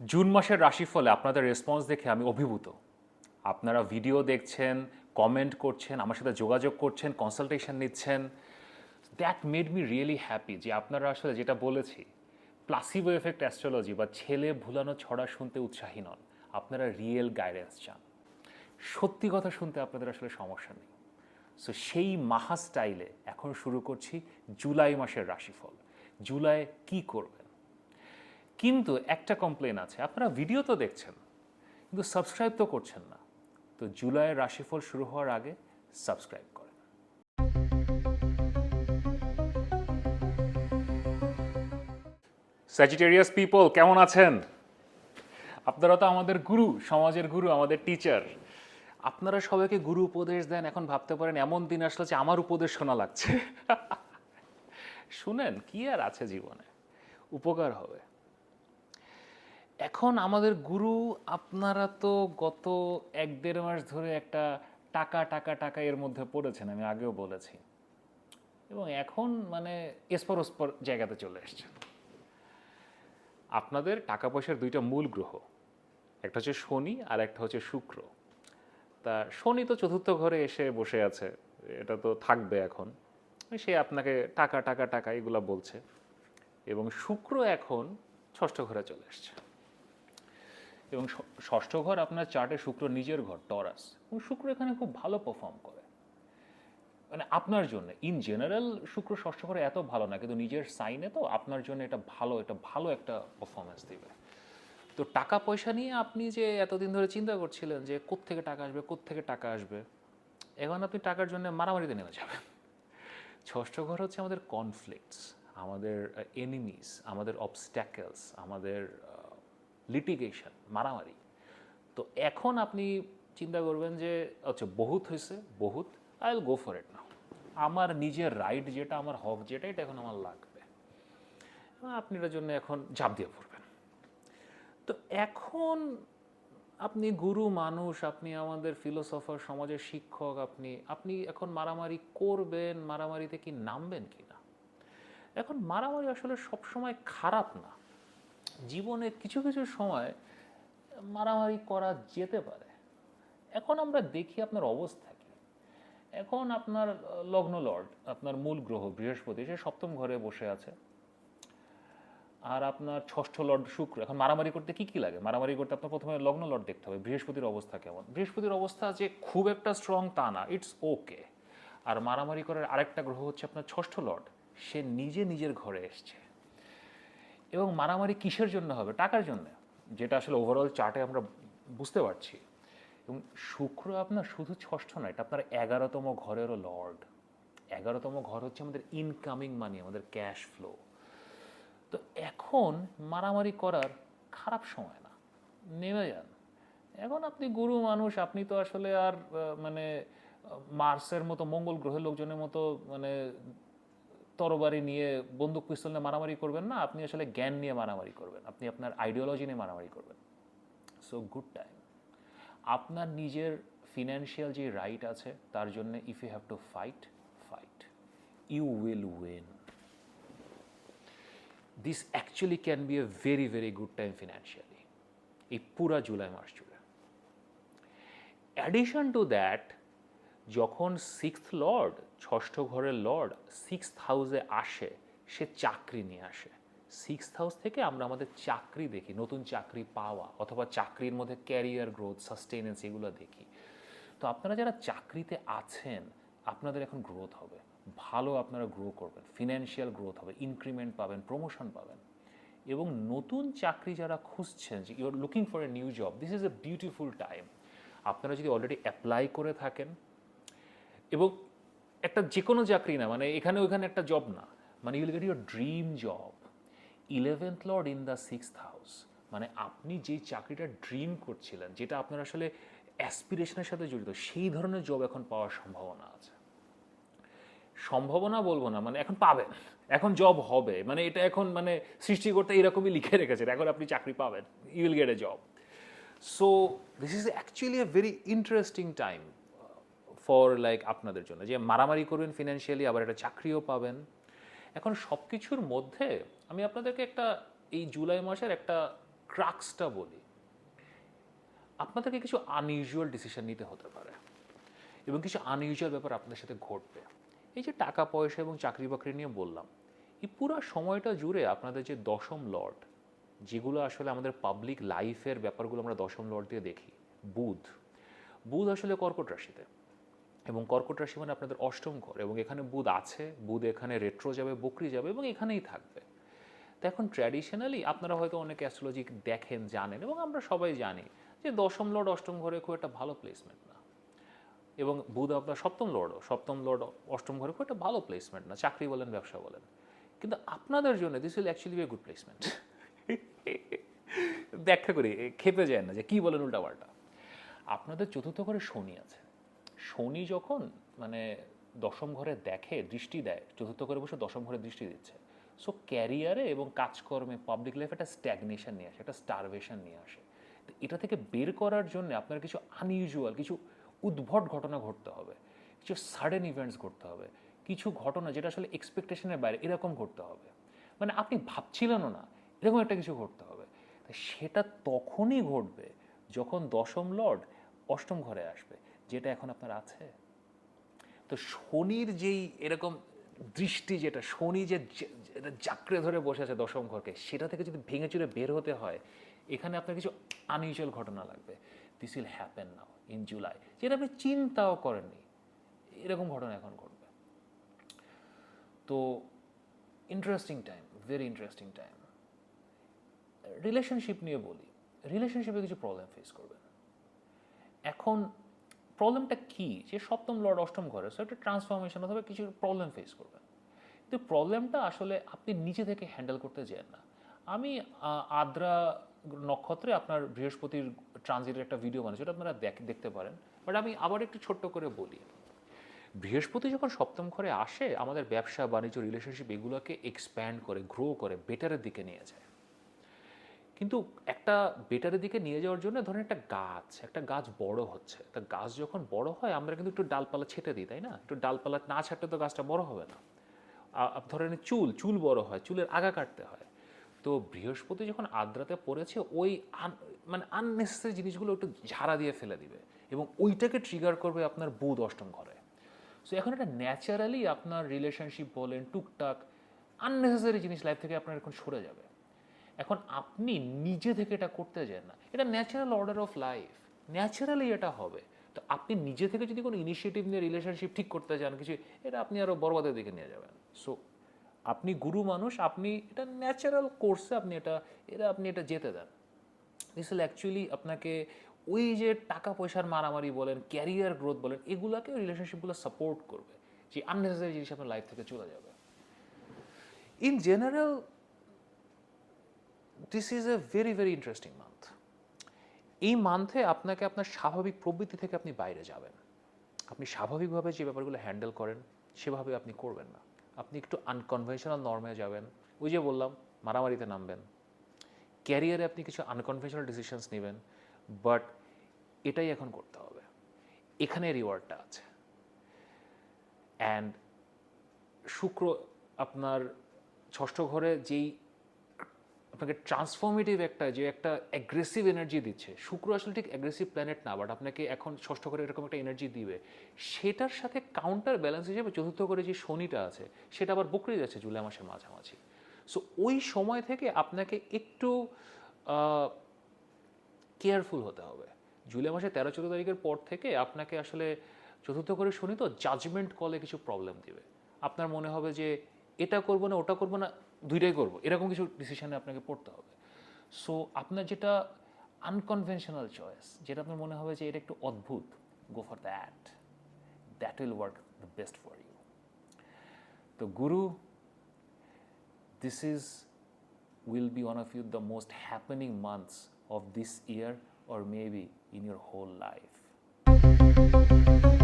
June মাসের রাশিফলে আপনাদের response দেখে আমি অভিভূত। আপনারা ভিডিও দেখছেন কমেন্ট করছেন, আমার সাথে যোগাযোগ করছেন কনসালটেশন নিচ্ছেন। That made me really happy যে আপনারা আসলে যেটা বলেছি প্লাসিবো এফেক্ট অ্যাস্ট্রোলজি বা ছেলে ভুলানো ছড়া শুনতে উৎসাহী নন। আপনারা রিয়েল গাইডেন্স চান। সত্যি কথা শুনতে আপনাদের আসলে সমস্যা নেই। সো সেই মাহা স্টাইলে এখন শুরু করছি জুলাই মাসের রাশিফল। জুলাই কি করবেন কিন্তু একটা কমপ্লেন আছে। আপনারা ভিডিও তো দেখছেন, কিন্তু সাবস্ক্রাইব তো করছেন না। তো জুলাইয়ের রাশিফল শুরু হওয়ার আগে সাবস্ক্রাইব করেন। স্যাজিটেরিয়াস পিপল কেমন আছেন? আপনারা তো আমাদের গুরু, সমাজের গুরু, আমাদের টিচার আপনারা সবাইকে গুরু উপদেশ দেন, এখন ভাবতে পারেন, এমন দিন আসলে যে আমার উপদেশ শোনা লাগছে। শুনেন, কি আর আছে জীবনে? উপকার হবে। এখন আমাদের গুরু, আপনারা তো গত এক দেড় মাস ধরে একটা টাকা টাকা টাকা এর মধ্যে পড়েছেন, আমি আগেও বলেছি। এবং এখন মানে এসপর ওসপর জায়গাতে চলে এসছেন আপনাদের টাকা পয়সার দুইটা মূল গ্রহ, একটা হচ্ছে শনি আর একটা হচ্ছে শুক্র। তা শনি তো চতুর্থ ঘরে এসে বসে আছে, এটা তো থাকবে এখন। সে আপনাকে টাকা টাকা টাকা এগুলা বলছে। এবং শুক্র এখন ষষ্ঠ ঘরে চলে এসছে। এবং ষষ্ঠ ঘর আপনার চার্টে শুক্র নিজের ঘর, টরাস। এবং শুক্র এখানে খুব ভালো পারফর্ম করে। মানে আপনার জন্য ইন জেনারেল শুক্র ষষ্ঠ ঘরে এত ভালো না, কিন্তু নিজের সাইনে তো আপনার জন্য এটা ভালো এটা ভালো একটা পারফরমেন্স দেবে। তো টাকা পয়সা নিয়ে আপনি যে এতদিন ধরে চিন্তা করছিলেন যে কোত্থেকে টাকা আসবে, কোত্থেকে টাকা আসবে, এখন আপনি টাকার জন্য মারামারিতে নেমে যাবেন। ষষ্ঠ ঘর হচ্ছে আমাদের কনফ্লিক্টস আমাদের এনিমিস আমাদের অবস্ট্যাকেলস আমাদের লিটিগেশন মারামারি। তো এখন আপনি চিন্তা করবেন যে আচ্ছা বহুত হয়েছে, বহুত I will go for it না আমার নিজের রাইট যেটা, আমার হক যেটা, এটা এখন আমার লাগবে। আপনি এটার জন্য এখন ঝাঁপ দিয়ে পড়বেন। তো এখন আপনি গুরু, মানুষ, আপনি আমাদের ফিলোসফার সমাজের শিক্ষক, আপনি আপনি এখন মারামারি করবেন, মারামারিতে কি নামবেন কি না? এখন মারামারি আসলে সবসময় খারাপ না। জীবনে কিছু কিছু সময় মারামারি করা যেতে পারে। এখন আমরা দেখি আপনার অবস্থা কি। এখন আপনার লগ্ন লর্ড, আপনার মূল গ্রহ বৃহস্পতি, সে সপ্তম ঘরে বসে আছে। আর আপনার ষষ্ঠ লর্ড শুক্র, এখন মারামারি করতে কি কি লাগে? মারামারি করতে আপনার প্রথমে লগ্ন লর্ড দেখতে হবে, বৃহস্পতির অবস্থা কেমন? বৃহস্পতির অবস্থা যে খুব একটা স্ট্রং তা না ইটস ওকে আর মারামারি করার আরেকটা গ্রহ হচ্ছে আপনার ষষ্ঠ লর্ড, সে নিজে নিজের ঘরে এসছে। এবং মারামারি কিসের জন্য হবে? টাকার জন্য, যেটা আসলে ওভারঅল চার্টে আমরা বুঝতে পারছি। এবং শুক্র আপনার শুধু ষষ্ঠ নয়, এটা আপনার এগারোতম ঘরেরও লর্ড এগারোতম ঘর হচ্ছে আমাদের ইনকামিং মানি আমাদের ক্যাশ ফ্লো তো এখন মারামারি করার খারাপ সময় না। নেমে যান। এখন আপনি গুরু মানুষ, আপনি তো আসলে আর মানে মার্সের মতো, মঙ্গল গ্রহের লোকজনের মতো মানে তরবারি নিয়ে বন্দুক, পিস্তল নিয়ে মারামারি করবেন না। আপনি আসলে জ্ঞান নিয়ে মারামারি করবেন। আপনি আপনার আইডিওলজি নিয়ে মারামারি করবেন। সো গুড টাইম আপনার নিজের ফিনান্সিয়াল যে রাইট আছে, তার জন্য if you have to fight fight you will win this actually can be a very very good time financially এই পুরা জুলাই মাস জুড়ে। অ্যাডিশন টু দ্যাট যখন সিক্সথ লর্ড ষষ্ঠ ঘরের লর্ড সিক্সথ হাউসে আসে, সে চাকরি নিয়ে আসে। সিক্সথ হাউস থেকে আমরা আমাদের চাকরি দেখি, নতুন চাকরি পাওয়া, অথবা চাকরির মধ্যে ক্যারিয়ার গ্রোথ সাস্টেনেন্স এগুলো দেখি। তো আপনারা যারা চাকরিতে আছেন, আপনাদের এখন গ্রোথ হবে। ভালো আপনারা গ্রো করবেন ফিনান্সিয়াল গ্রোথ হবে ইনক্রিমেন্ট পাবেন প্রমোশন পাবেন। এবং নতুন চাকরি যারা খুঁজছেন, যে you're looking for a new job this is a beautiful time আপনারা যদি অলরেডি অ্যাপ্লাই করে থাকেন এবং একটা যে কোনো চাকরি না মানে এখানে ওইখানে একটা জব না মানে you'll get your dream job eleventh lord in the sixth house মানে আপনি যে চাকরিটা ড্রিম করছিলেন, যেটা আপনার আসলে অ্যাসপিরেশনের সাথে জড়িত, সেই ধরনের জব এখন পাওয়ার সম্ভাবনা আছে। সম্ভাবনা বলব না মানে এখন পাবেন, এখন জব হবে মানে এটা এখন মানে সৃষ্টিকর্তা এরকমই লিখে রেখেছেন, এখন আপনি চাকরি পাবেন you will get a job so this is actually a very interesting time for like আপনাদের জন্য। যে মারামারি করবেন ফিনান্সিয়ালি আবার একটা চাকরিও পাবেন। এখন সব কিছুর মধ্যে আমি আপনাদেরকে একটা, এই জুলাই মাসের একটা ক্রাক্সটা বলি। আপনাদেরকে কিছু আনইউজুয়াল ডিসিশন নিতে হতে পারে এবং কিছু আনইউজুয়াল ব্যাপার আপনাদের সাথে ঘটবে। এই যে টাকা, পয়সা এবং চাকরি বাকরি নিয়ে বললাম, এই পুরো সময়টা জুড়ে আপনাদের যে দশম লর্ড, যেগুলো আসলে আমাদের পাবলিক লাইফের ব্যাপারগুলো আমরা দশম লর্ড দিয়ে দেখি, বুধ। বুধ আসলে কর্কট রাশিতে। এবং কর্কট রাশি মানে আপনাদের অষ্টম ঘর, এবং এখানে বুধ আছে, বুধ এখানে রেট্রো যাবে, বকরি যাবে, এবং এখানেই থাকবে। তো এখন ট্র্যাডিশনালি আপনারা হয়তো অনেক অ্যাস্ট্রোলজি দেখেন, জানেন, এবং আমরা সবাই জানি যে দশম লর্ড অষ্টম ঘরে খুব একটা ভালো প্লেসমেন্ট না। এবং বুধ আপনার সপ্তম লর্ডও সপ্তম লর্ড অষ্টম ঘরে খুব একটা ভালো প্লেসমেন্ট না, চাকরি বলেন, ব্যবসা বলেন। কিন্তু আপনাদের জন্য this will actually be good placement ব্যাখ্যা করি, খেপে যায় না যে কি বলেন উল্টাপাল্টা। আপনাদের চতুর্থ ঘরে শনি আছে। শনি যখন মানে দশম ঘরে দেখে, দৃষ্টি দেয়, চতুর্থ ঘরে বসে দশম ঘরে দৃষ্টি দিচ্ছে সো ক্যারিয়ারে এবং কাজকর্মে পাবলিক লাইফে একটা স্ট্যাগনেশন নিয়ে আসে, একটা স্টারভেশন নিয়ে আসে। তো এটা থেকে বের করার জন্য আপনার কিছু আনইউজুয়াল কিছু উদ্ভট ঘটনা ঘটতে হবে, কিছু সাডেন ইভেন্টস ঘটতে হবে, কিছু ঘটনা যেটা আসলে এক্সপেকটেশনের বাইরে এরকম ঘটতে হবে। মানে আপনি ভাবছিলেনও না, এরকম একটা কিছু ঘটতে হবে। সেটা তখনই ঘটবে যখন দশম লর্ড অষ্টম ঘরে আসবে। যেটা এখন আপনার আছে? তো শনির যেই এরকম দৃষ্টি যেটা, শনি যে জাকড়ে ধরে বসে আছে দশম ঘরকে, সেটা থেকে যদি ভেঙে চুরে বের হতে হয়, এখানে আপনার কিছু আনইউজুয়াল ঘটনা লাগবে। This will happen now in July যেটা আপনি চিন্তাও করেননি। এরকম ঘটনা এখন ঘটবে। তো interesting time very interesting time relationship নিয়ে বলি রিলেশনশিপে কিছু প্রবলেম ফেস করবেন। এখন প্রবলেমটা কি? যে সপ্তম লর্ড অষ্টম ঘরে সো একটা ট্রান্সফরমেশন অথবা কিছু প্রবলেম ফেস করবেন কিন্তু প্রবলেমটা আসলে আপনি নিজে থেকে হ্যান্ডেল করতে যান না। আমি আদ্রা নক্ষত্রে আপনার বৃহস্পতির ট্রানজিটের একটা ভিডিও বানিয়েছি ওটা আপনারা দেখ- দেখতে পারেন। বাট আমি আবার একটু ছোট্ট করে বলি। বৃহস্পতি যখন সপ্তম ঘরে আসে, আমাদের ব্যবসা, বাণিজ্য রিলেশনশিপ এগুলোকে এক্সপ্যান্ড করে গ্রো করে বেটারের দিকে নিয়ে যায়। কিন্তু একটা বেটারের দিকে নিয়ে যাওয়ার জন্য ধরেন একটা গাছ একটা গাছ বড় হচ্ছে। তা গাছ যখন বড় হয়, আমরা কিন্তু একটু ডালপালা ছেটে দিই, তাই না? একটু ডালপালা না ছাড়তে তো গাছটা বড় হবে না। ধরেন চুল চুল বড় হয়, চুলের আগা কাটতে হয়। তো বৃহস্পতি যখন আদ্রাতে পড়েছে, ওই মানে আননেসেসারি জিনিসগুলো একটু ঝাড়া দিয়ে ফেলে দিবে এবং ওইটাকে ট্রিগার করবে আপনার বুধ অষ্টম ঘরে। সো এখন এটা ন্যাচারালি আপনার রিলেশনশিপ বলেন, টুকটাক আননেসেসারি জিনিস লাইফ থেকে আপনার এখন সরে যাবে। এখন আপনি নিজে থেকে এটা করতে যান না। এটা natural order of life naturally এটা হবে। তো আপনি নিজে থেকে যদি কোনো ইনিশিয়েটিভ নিয়ে রিলেশনশিপ ঠিক করতে চান কিছু, এটা আপনি আরও বরবাদের দিকে নিয়ে যাবেন। সো আপনি গুরু মানুষ, আপনি এটা ন্যাচারাল কোর্সে আপনি এটা এটা আপনি এটা যেতে দেন। দিস উইল অ্যাকচুয়ালি আপনাকে ওই যে টাকা পয়সার মারামারি বলেন ক্যারিয়ার গ্রোথ বলেন এগুলোকে রিলেশনশিপগুলো সাপোর্ট করবে। যে আননেসেসারি জিনিস আপনার লাইফ থেকে চলে যাবে। In general this is a very very interesting month এই মান্থে আপনাকে আপনার স্বাভাবিক প্রবৃত্তি থেকে আপনি বাইরে যাবেন। আপনি স্বাভাবিকভাবে যে ব্যাপারগুলো হ্যান্ডেল করেন, সেভাবে আপনি করবেন না। আপনি একটু আনকনভেনশনাল নর্মে যাবেন। ওই যে বললাম, মারামারিতে নামবেন। ক্যারিয়ারে আপনি কিছু আনকনভেনশনাল ডিসিশনস নেবেন বাট এটাই এখন করতে হবে। এখানে রিওয়ার্ডটা আছে। অ্যান্ড শুক্র আপনার ষষ্ঠ ঘরে যেই আপনাকে ট্রান্সফর্মেটিভ একটা যে একটা অ্যাগ্রেসিভ এনার্জি দিচ্ছে, শুক্র আসলে ঠিক অ্যাগ্রেসিভ প্ল্যানেট না বাট আপনাকে এখন ষষ্ঠ করে এরকম একটা এনার্জি দিবে। সেটার সাথে কাউন্টার ব্যালেন্স হিসেবে চতুর্থ করে যে শনিটা আছে, সেটা আবার বকরি যাচ্ছে জুলাই মাসের মাঝামাঝি। সো ওই সময় থেকে আপনাকে একটু কেয়ারফুল হতে হবে। জুলাই মাসের তেরো চোদ্দ তারিখের পর থেকে আপনাকে আসলে চতুর্থ করে শুনি তো জাজমেন্ট কলে কিছু প্রবলেম দিবে। আপনার মনে হবে যে এটা করব না, ওটা করব না দুইটাই করব। এরকম কিছু ডিসিশনে আপনাকে পড়তে হবে। সো আপনার যেটা আনকনভেনশনাল চয়েস যেটা আপনার মনে হবে যে এটা একটু অদ্ভুত go for that that will work the best for you তো গুরু, this is, will be one of you the most happening months of this year or maybe in your whole life.